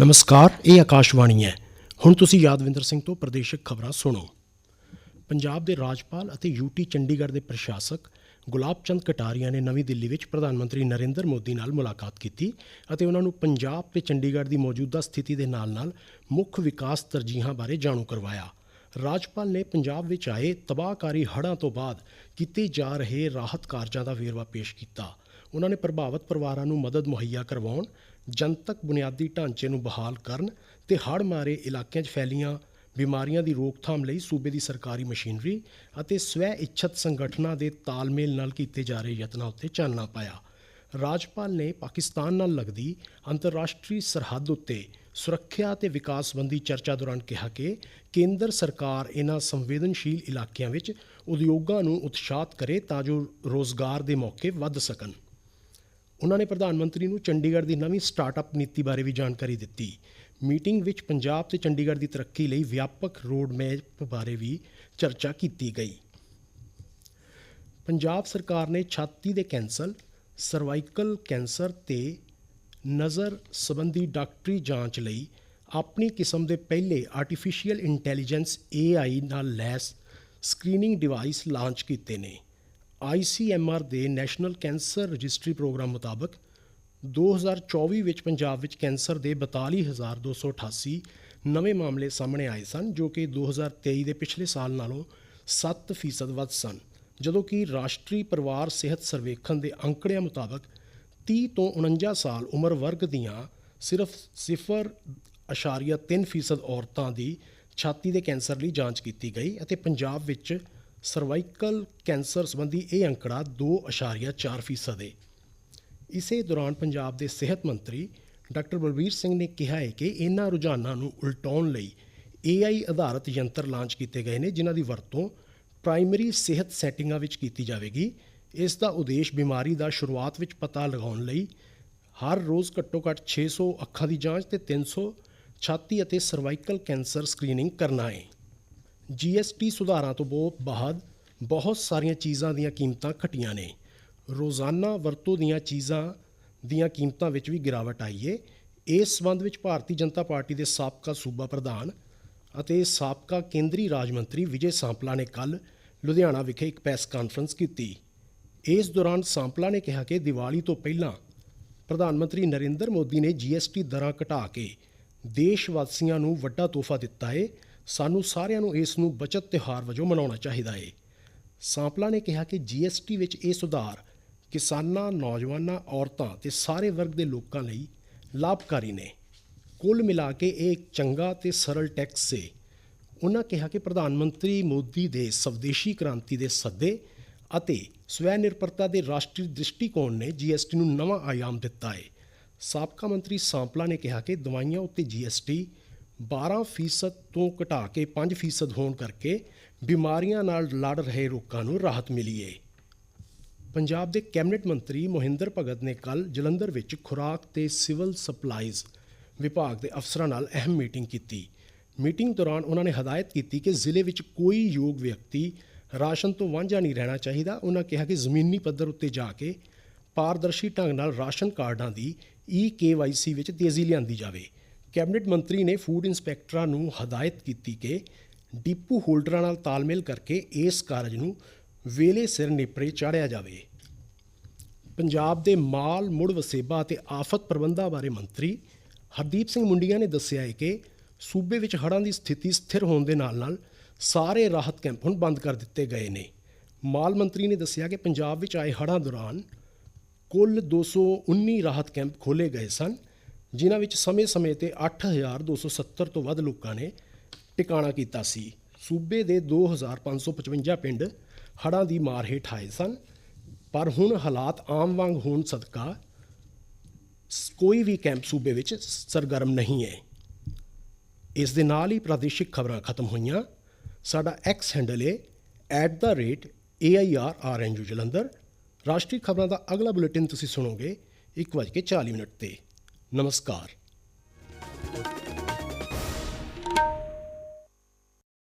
ਨਮਸਕਾਰ, ਇਹ ਆਕਾਸ਼ਵਾਣੀ ਹੈ। ਹੁਣ ਤੁਸੀਂ ਯਾਦਵਿੰਦਰ ਸਿੰਘ ਤੋਂ ਪ੍ਰਦੇਸ਼ਕ ਖਬਰਾਂ ਸੁਣੋ। ਪੰਜਾਬ ਦੇ ਰਾਜਪਾਲ ਅਤੇ ਯੂਟੀ ਚੰਡੀਗੜ੍ਹ ਦੇ ਪ੍ਰਸ਼ਾਸਕ ਗੁਲਾਬ ਚੰਦ ਕਟਾਰੀਆ ਨੇ ਨਵੀਂ ਦਿੱਲੀ ਵਿੱਚ ਪ੍ਰਧਾਨ ਮੰਤਰੀ ਨਰਿੰਦਰ ਮੋਦੀ ਨਾਲ ਮੁਲਾਕਾਤ ਕੀਤੀ ਅਤੇ ਉਹਨਾਂ ਨੂੰ ਪੰਜਾਬ ਤੇ ਚੰਡੀਗੜ੍ਹ ਦੀ ਮੌਜੂਦਾ ਸਥਿਤੀ ਦੇ ਨਾਲ-ਨਾਲ ਮੁੱਖ ਵਿਕਾਸ ਤਰਜੀਹਾਂ ਬਾਰੇ ਜਾਣੂ ਕਰਵਾਇਆ। ਰਾਜਪਾਲ ਨੇ ਪੰਜਾਬ ਵਿੱਚ ਆਏ ਤਬਾਹਕਾਰੀ ਹੜ੍ਹਾਂ ਤੋਂ ਬਾਅਦ ਕੀਤੇ ਜਾ ਰਹੇ ਰਾਹਤ ਕਾਰਜਾਂ ਦਾ ਵੇਰਵਾ ਪੇਸ਼ ਕੀਤਾ। ਉਹਨਾਂ ਨੇ ਪ੍ਰਭਾਵਿਤ ਪਰਿਵਾਰਾਂ ਨੂੰ ਮਦਦ ਮੁਹੱਈਆ ਕਰਵਾਉਣ, ਜਨਤਕ ਬੁਨਿਆਦੀ ਢਾਂਚੇ ਨੂੰ ਬਹਾਲ ਕਰਨ ਤੇ ਹੜ੍ਹ ਮਾਰੇ ਇਲਾਕਿਆਂ 'ਚ ਫੈਲੀਆਂ ਬਿਮਾਰੀਆਂ ਦੀ ਰੋਕਥਾਮ ਲਈ ਸੂਬੇ ਦੀ ਸਰਕਾਰੀ ਮਸ਼ੀਨਰੀ ਅਤੇ ਸਵੈ ਇੱਛਤ ਸੰਗਠਨਾਂ ਦੇ ਤਾਲਮੇਲ ਨਾਲ ਕੀਤੇ ਜਾ ਰਹੇ ਯਤਨਾਂ ਉੱਤੇ ਚਾਨਣਾ ਪਾਇਆ। ਰਾਜਪਾਲ ਨੇ ਪਾਕਿਸਤਾਨ ਨਾਲ ਲੱਗਦੀ ਅੰਤਰਰਾਸ਼ਟਰੀ ਸਰਹੱਦ ਉੱਤੇ ਸੁਰੱਖਿਆ ਅਤੇ ਵਿਕਾਸ ਸੰਬੰਧੀ ਚਰਚਾ ਦੌਰਾਨ ਕਿਹਾ ਕਿ ਕੇਂਦਰ ਸਰਕਾਰ ਇਹਨਾਂ ਸੰਵੇਦਨਸ਼ੀਲ ਇਲਾਕਿਆਂ ਵਿੱਚ ਉਦਯੋਗਾਂ ਨੂੰ ਉਤਸ਼ਾਹਤ ਕਰੇ ਤਾਂ ਜੋ ਰੋਜ਼ਗਾਰ ਦੇ ਮੌਕੇ ਵੱਧ ਸਕਣ। ਉਹਨਾਂ ਨੇ ਪ੍ਰਧਾਨ ਮੰਤਰੀ ਨੂੰ ਚੰਡੀਗੜ੍ਹ ਦੀ ਨਵੀਂ ਸਟਾਰਟਅਪ ਨੀਤੀ ਬਾਰੇ ਵੀ ਜਾਣਕਾਰੀ ਦਿੱਤੀ। ਮੀਟਿੰਗ ਵਿੱਚ ਪੰਜਾਬ ਤੇ ਚੰਡੀਗੜ੍ਹ ਦੀ ਤਰੱਕੀ ਲਈ ਵਿਆਪਕ ਰੋਡ ਮੈਪ ਬਾਰੇ ਵੀ ਚਰਚਾ ਕੀਤੀ ਗਈ। ਪੰਜਾਬ ਸਰਕਾਰ ਨੇ ਛਾਤੀ ਦੇ ਕੈਂਸਰ, ਸਰਵਾਈਕਲ ਕੈਂਸਰ ਤੇ ਨਜ਼ਰ ਸੰਬੰਧੀ ਡਾਕਟਰੀ ਜਾਂਚ ਲਈ ਆਪਣੀ ਕਿਸਮ ਦੇ ਪਹਿਲੇ ਆਰਟੀਫੀਸ਼ੀਅਲ ਇੰਟੈਲੀਜੈਂਸ AI ਨਾਲ ਲੈਸ ਸਕਰੀਨਿੰਗ ਡਿਵਾਈਸ ਲਾਂਚ ਕੀਤੇ ਨੇ। ICMR ਦੇ ਨੈਸ਼ਨਲ ਕੈਂਸਰ ਰਜਿਸਟਰੀ ਪ੍ਰੋਗਰਾਮ ਮੁਤਾਬਕ 2024 ਵਿੱਚ ਪੰਜਾਬ ਵਿੱਚ ਕੈਂਸਰ ਦੇ 42288 ਨਵੇਂ ਮਾਮਲੇ ਸਾਹਮਣੇ ਆਏ ਸਨ, ਜੋ ਕਿ 2023 ਦੇ ਪਿਛਲੇ ਸਾਲ ਨਾਲੋਂ 7% ਵੱਧ ਸਨ, ਜਦੋਂ ਕਿ ਰਾਸ਼ਟਰੀ ਪਰਿਵਾਰ ਸਿਹਤ ਸਰਵੇਖਣ ਦੇ ਅੰਕੜਿਆਂ ਮੁਤਾਬਕ 30 ਤੋਂ 49 ਸਾਲ ਉਮਰ ਵਰਗ ਦੀਆਂ ਸਿਰਫ 0.3% ਔਰਤਾਂ ਦੀ ਛਾਤੀ ਦੇ ਕੈਂਸਰ ਲਈ ਜਾਂਚ ਕੀਤੀ ਗਈ ਅਤੇ ਪੰਜਾਬ ਵਿੱਚ ਸਰਵਾਈਕਲ ਕੈਂਸਰ ਸੰਬੰਧੀ ਇਹ ਅੰਕੜਾ 2.4% ਹੈ ਇਸੇ ਦੌਰਾਨ ਪੰਜਾਬ ਦੇ ਸਿਹਤ ਮੰਤਰੀ ਡਾਕਟਰ ਬਲਬੀਰ ਸਿੰਘ ਨੇ ਕਿਹਾ ਹੈ ਕਿ ਇਹਨਾਂ ਰੁਝਾਨਾਂ ਨੂੰ ਉਲਟਾਉਣ ਲਈ AI ਆਧਾਰਿਤ ਯੰਤਰ ਲਾਂਚ ਕੀਤੇ ਗਏ ਨੇ, ਜਿਨ੍ਹਾਂ ਦੀ ਵਰਤੋਂ ਪ੍ਰਾਇਮਰੀ ਸਿਹਤ ਸੈਟਿੰਗਾਂ ਵਿੱਚ ਕੀਤੀ ਜਾਵੇਗੀ। ਇਸ ਦਾ ਉਦੇਸ਼ ਬਿਮਾਰੀ ਦਾ ਸ਼ੁਰੂਆਤ ਵਿੱਚ ਪਤਾ ਲਗਾਉਣ ਲਈ ਹਰ ਰੋਜ਼ ਘੱਟੋ-ਘੱਟ 600 ਅੱਖਾਂ ਦੀ ਜਾਂਚ ਤੇ 300 ਛਾਤੀ ਅਤੇ ਸਰਵਾਈਕਲ ਕੈਂਸਰ ਸਕਰੀਨਿੰਗ ਕਰਨਾ ਹੈ ਜੀਐਸਟੀ ਸੁਧਾਰਾਂ ਤੋਂ ਬਹੁਤ ਬਾਅਦ ਬਹੁਤ ਸਾਰੀਆਂ ਚੀਜ਼ਾਂ ਦੀਆਂ ਕੀਮਤਾਂ ਘਟੀਆਂ ਨੇ। ਰੋਜ਼ਾਨਾ ਵਰਤੋਂ ਦੀਆਂ ਚੀਜ਼ਾਂ ਦੀਆਂ ਕੀਮਤਾਂ ਵਿੱਚ ਵੀ ਗਿਰਾਵਟ ਆਈ ਏ। ਇਸ ਸੰਬੰਧ ਵਿੱਚ ਭਾਰਤੀ ਜਨਤਾ ਪਾਰਟੀ ਦੇ ਸਾਬਕਾ ਸੂਬਾ ਪ੍ਰਧਾਨ ਅਤੇ ਸਾਬਕਾ ਕੇਂਦਰੀ ਰਾਜ ਮੰਤਰੀ ਵਿਜੇ ਸਾਂਪਲਾ ਨੇ ਕੱਲ ਲੁਧਿਆਣਾ ਵਿਖੇ ਇੱਕ ਪ੍ਰੈਸ ਕਾਨਫਰੰਸ ਕੀਤੀ। ਇਸ ਦੌਰਾਨ ਸਾਂਪਲਾ ਨੇ ਕਿਹਾ ਕਿ ਦੀਵਾਲੀ ਤੋਂ ਪਹਿਲਾਂ ਪ੍ਰਧਾਨ ਮੰਤਰੀ ਨਰਿੰਦਰ ਮੋਦੀ ਨੇ ਜੀਐਸਟੀ ਦਰਾਂ ਘਟਾ ਕੇ ਦੇਸ਼ ਵਾਸੀਆਂ ਨੂੰ ਵੱਡਾ ਤੋਹਫਾ ਦਿੱਤਾ ਹੈ ਸਾਨੂੰ ਸਾਰਿਆਂ ਨੂੰ ਇਸ ਨੂੰ ਬਚਤ ਤਿਉਹਾਰ ਵਜੋਂ ਮਨਾਉਣਾ ਚਾਹੀਦਾ ਹੈ ਸਾਂਪਲਾ ਨੇ ਕਿਹਾ ਕਿ ਜੀਐਸਟੀ ਵਿੱਚ ਇਹ ਸੁਧਾਰ ਕਿਸਾਨਾਂ, ਨੌਜਵਾਨਾਂ, ਔਰਤਾਂ ਤੇ ਸਾਰੇ ਵਰਗ ਦੇ ਲੋਕਾਂ ਲਈ ਲਾਭਕਾਰੀ ਨੇ। ਕੁੱਲ ਮਿਲਾ ਕੇ ਇਹ ਇੱਕ ਚੰਗਾ ਤੇ ਸਰਲ ਟੈਕਸ ਹੈ ਉਹਨਾਂ ਕਿਹਾ ਕਿ ਪ੍ਰਧਾਨ ਮੰਤਰੀ ਮੋਦੀ ਦੇ ਸਵਦੇਸ਼ੀ ਕ੍ਰਾਂਤੀ ਦੇ ਸੱਦੇ ਅਤੇ ਸਵੈ ਨਿਰਭਰਤਾ ਦੇ ਰਾਸ਼ਟਰੀ ਦ੍ਰਿਸ਼ਟੀਕੋਣ ਨੇ ਜੀਐਸਟੀ ਨੂੰ ਨਵਾਂ ਆਯਾਮ ਦਿੱਤਾ ਹੈ ਸਾਬਕਾ ਮੰਤਰੀ ਸਾਂਪਲਾ ਨੇ ਕਿਹਾ ਕਿ ਦਵਾਈਆਂ ਉੱਤੇ ਜੀਐਸਟੀ 12% ਤੋਂ ਘਟਾ ਕੇ 5% ਹੋਣ ਕਰਕੇ ਬਿਮਾਰੀਆਂ ਨਾਲ ਲੜ ਰਹੇ ਲੋਕਾਂ ਨੂੰ ਰਾਹਤ ਮਿਲੀ ਹੈ ਪੰਜਾਬ ਦੇ ਕੈਬਨਿਟ ਮੰਤਰੀ ਮੋਹਿੰਦਰ ਭਗਤ ਨੇ ਕੱਲ ਜਲੰਧਰ ਵਿੱਚ ਖੁਰਾਕ ਤੇ ਸਿਵਲ ਸਪਲਾਈਜ਼ ਵਿਭਾਗ ਦੇ ਅਫਸਰਾਂ ਨਾਲ ਅਹਿਮ ਮੀਟਿੰਗ ਕੀਤੀ। ਮੀਟਿੰਗ ਦੌਰਾਨ ਉਹਨਾਂ ਨੇ ਹਦਾਇਤ ਕੀਤੀ ਕਿ ਜ਼ਿਲ੍ਹੇ ਵਿੱਚ ਕੋਈ ਯੋਗ ਵਿਅਕਤੀ ਰਾਸ਼ਨ ਤੋਂ ਵਾਂਝਾ ਨਹੀਂ ਰਹਿਣਾ ਚਾਹੀਦਾ। ਉਹਨਾਂ ਕਿਹਾ ਕਿ ਜ਼ਮੀਨੀ ਪੱਧਰ ਉੱਤੇ ਜਾ ਕੇ ਪਾਰਦਰਸ਼ੀ ਢੰਗ ਨਾਲ ਰਾਸ਼ਨ ਕਾਰਡਾਂ ਦੀ ਈ ਕੇਵਾਈਸੀ ਵਿੱਚ ਤੇਜ਼ੀ ਲਿਆਂਦੀ ਜਾਵੇ। ਕੈਬਨਿਟ ਮੰਤਰੀ ਨੇ ਫੂਡ ਇੰਸਪੈਕਟਰਾਂ ਨੂੰ ਹਦਾਇਤ ਕੀਤੀ ਕਿ ਡੀਪੂ ਹੋਲਡਰਾਂ ਨਾਲ ਤਾਲਮੇਲ ਕਰਕੇ ਇਸ ਕਾਰਜ ਨੂੰ ਵੇਲੇ ਸਿਰ ਨੇਪਰੇ ਚਾੜਿਆ ਜਾਵੇ। ਪੰਜਾਬ ਦੇ ਮਾਲ, ਮੁੜ ਵਸੇਬਾ ਅਤੇ ਆਫਤ ਪ੍ਰਬੰਧਾਂ ਬਾਰੇ ਮੰਤਰੀ ਹਰਦੀਪ ਸਿੰਘ ਮੁੰਡੀਆਂ ਨੇ ਦੱਸਿਆ ਹੈ ਕਿ ਸੂਬੇ ਵਿੱਚ ਹੜ੍ਹਾਂ ਦੀ ਸਥਿਤੀ ਸਥਿਰ ਹੋਣ ਦੇ ਨਾਲ-ਨਾਲ ਸਾਰੇ ਰਾਹਤ ਕੈਂਪ ਹੁਣ ਬੰਦ ਕਰ ਦਿੱਤੇ ਗਏ ਨੇ। ਮਾਲ ਮੰਤਰੀ ਨੇ ਦੱਸਿਆ ਕਿ ਪੰਜਾਬ ਵਿੱਚ ਆਏ ਹੜ੍ਹਾਂ ਦੌਰਾਨ ਕੁੱਲ 219 ਰਾਹਤ ਕੈਂਪ ਖੋਲੇ ਗਏ ਸਨ। ਜਿਨ੍ਹਾਂ ਵਿੱਚ ਸਮੇਂ-ਸਮੇਂ ਤੇ 8270 ਤੋਂ ਵੱਧ ਲੋਕਾਂ ਨੇ ਟਿਕਾਣਾ ਕੀਤਾ ਸੀ। ਸੂਬੇ ਦੇ 2555 ਪਿੰਡ ਹੜ੍ਹਾਂ ਦੀ ਮਾਰ ਹੇਠ ਆਏ ਸਨ। ਪਰ ਹੁਣ ਹਾਲਾਤ ਆਮ ਵਾਂਗ ਹੋਣ ਸਦਕਾ ਕੋਈ ਵੀ ਕੈਂਪ ਸੂਬੇ ਵਿੱਚ ਸਰਗਰਮ ਨਹੀਂ ਹੈ। ਇਸ ਦੇ ਨਾਲ ਹੀ ਪ੍ਰਾਦੇਸ਼ਿਕ ਖਬਰਾਂ ਖਤਮ ਹੋਈਆਂ। ਸਾਡਾ ਐਕਸ ਹੈਂਡਲ ਹੈ @airrnu ਜਲੰਧਰ। ਰਾਸ਼ਟਰੀ ਖਬਰਾਂ ਦਾ ਅਗਲਾ ਬੁਲੇਟਿਨ ਤੁਸੀਂ ਸੁਣੋਗੇ 1:40 ਮਿੰਟ ਤੇ। ਨਮਸਕਾਰ।